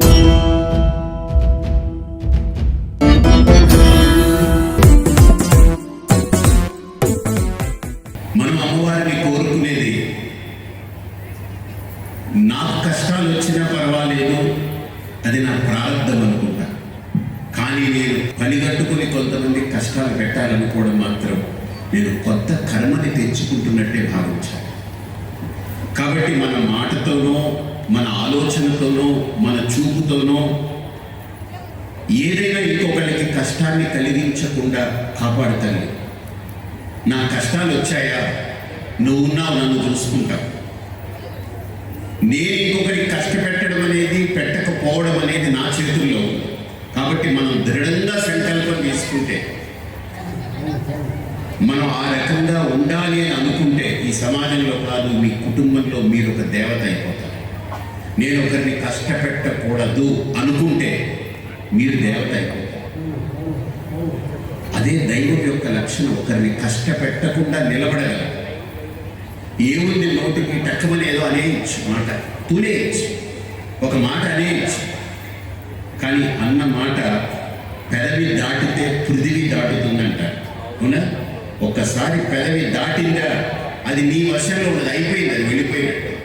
మనం అమ్మవారిని కోరుకునేది నాకు కష్టాలు వచ్చినా పర్వాలేదు అది నా ప్రారంధం అనుకుంటా. కానీ నేను పనిగట్టుకుని కొంతమంది కష్టాలు పెట్టాలనుకోవడం మాత్రం నేను కొత్త కర్మని తెచ్చుకుంటున్నట్టే భావించాను. కాబట్టి మన మాటతోనో మన ఆలోచనతోనో మన చూపుతోనో ఏదైనా ఇంకొకరికి కష్టాన్ని కలిగించకుండా కాపాడుతుంది నా కష్టాలు వచ్చాయా? నువ్వు ఉన్నావు నన్ను చూసుకుంటావు. నేను ఇంకొకరికి కష్టపెట్టడం అనేది పెట్టకపోవడం అనేది నా చేతుల్లో. కాబట్టి మనం దృఢంగా సంకల్పం తీసుకుంటే మనం ఆ రకంగా ఉండాలి అని అనుకుంటే ఈ సమాజంలో కాదు మీ కుటుంబంలో మీరు ఒక దేవత అయిపోతారు. నేను ఒకరిని కష్టపెట్టకూడదు అనుకుంటే మీరు దేవత అయిపోతారు. అదే దైవం యొక్క లక్షణం ఒకరిని కష్టపెట్టకుండా నిలబడగలరు. ఏముంది నోటికి టక్కమని ఏదో అనేయచ్చు మాట తూనేయచ్చు ఒక మాట అనేయచ్చు. కానీ అన్న మాట పెదవి దాటితే పృథివి దాటుతుందంట అవునా? ఒక్కసారి పెదవి దాటిందా అది నీ వశంలో ఉన్నది అయిపోయింది అది వెళ్ళిపోయినట్టు.